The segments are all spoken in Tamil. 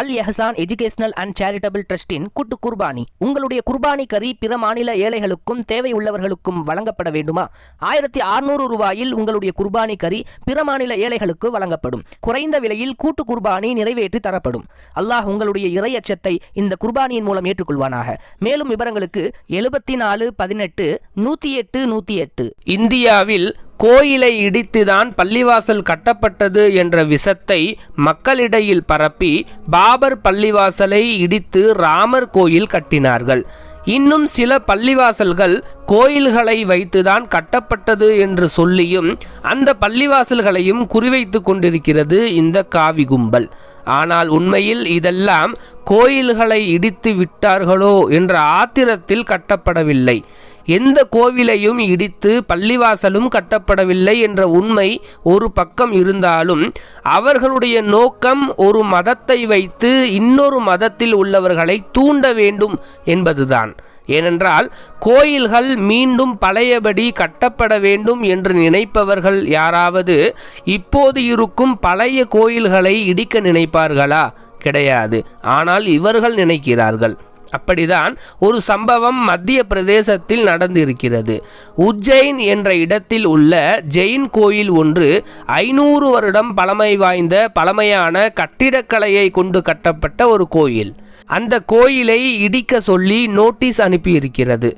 Al Ehsan educational and charitable ட்ரஸ்டின் கூட்டு குர்பானி. உங்களுடைய குர்பானி கறி பிற மாநில ஏழைகளுக்கும் தேவை உள்ளவர்களுக்கும் வழங்கப்பட வேண்டுமா? ஆயிரத்தி அறுநூறு ரூபாயில் உங்களுடைய குர்பானி கறி பிற மாநில ஏழைகளுக்கு வழங்கப்படும். குறைந்த விலையில் கூட்டு குர்பானி நிறைவேற்றி தரப்படும். அல்லாஹ் உங்களுடைய இறையச்சத்தை இந்த குர்பானியின் மூலம் ஏற்றுக்கொள்வானாக. மேலும் விவரங்களுக்கு எழுபத்தி நாலு பதினெட்டு நூத்தி எட்டு நூத்தி எட்டு. இந்தியாவில் கோயிலை இடித்துதான் பள்ளிவாசல் கட்டப்பட்டது என்ற விஷத்தை மக்களிடையில் பரப்பி பாபர் பள்ளிவாசலை இடித்து ராமர் கோயில் கட்டினார்கள். இன்னும் சில பள்ளிவாசல்கள் கோயில்களை வைத்துதான் கட்டப்பட்டது என்று சொல்லியும் அந்த பள்ளிவாசல்களையும் குறிவைத்து கொண்டிருக்கிறது இந்த காவி கும்பல் ஆனால் உண்மையில் இதெல்லாம் கோயில்களை இடித்து விட்டார்களோ என்ற ஆத்திரத்தில் கட்டப்படவில்லை. எந்த கோவிலையும் இடித்து பள்ளிவாசலும் கட்டப்படவில்லை என்ற உண்மை ஒரு பக்கம் இருந்தாலும் அவர்களுடைய நோக்கம் ஒரு மதத்தை வைத்து இன்னொரு மதத்தில் உள்ளவர்களை தூண்ட வேண்டும் என்பதுதான். ஏனென்றால் கோயில்கள் மீண்டும் பழையபடி கட்டப்பட வேண்டும் என்று நினைப்பவர்கள் யாராவது இப்போது இருக்கும் பழைய கோயில்களை இடிக்க நினைப்பார்களா? கிடையாது. ஆனால் இவர்கள் நினைக்கிறார்கள். அப்படிதான் ஒரு சம்பவம் மத்திய பிரதேசத்தில் நடந்திருக்கிறது. உஜ்ஜைன் என்ற இடத்தில் உள்ள ஜெயின் கோயில் ஒன்று ஐநூறு வருடம் பழமை வாய்ந்த பழமையான கட்டிடக்கலையை கொண்டு கட்டப்பட்ட ஒரு கோயில். அந்த கோயிலை இடிக்க சொல்லி நோட்டீஸ் அனுப்பியிருக்கிறது.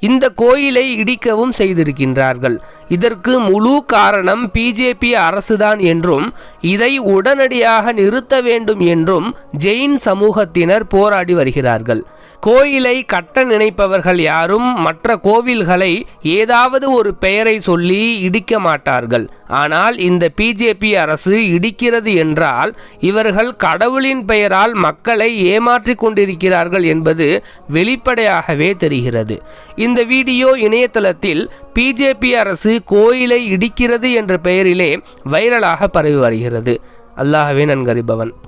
இந்த கோயிலை இடிக்கவும் செய்திருக்கின்றார்கள். இதற்கு முழு காரணம் பிஜேபி அரசுதான் என்றும் இதை உடனடியாக நிறுத்த வேண்டும் என்றும் ஜெயின் சமூகத்தினர் போராடி வருகிறார்கள். கோயிலை கட்ட நினைப்பவர்கள் யாரும் மற்ற கோவில்களை ஏதாவது ஒரு பெயரை சொல்லி இடிக்க மாட்டார்கள். ஆனால் இந்த பிஜேபி அரசு இடிக்கிறது என்றால் இவர்கள் கடவுளின் பெயரால் மக்களை ஏமாற்றிக் கொண்டிருக்கிறார்கள் என்பது வெளிப்படையாகவே தெரிகிறது. இந்த வீடியோ இணையதளத்தில் பிஜேபி அரசு கோயிலை இடிக்கிறது என்ற பெயரிலே வைரலாக பரவி வருகிறது. அல்லாஹவே நன்கறிபவன்.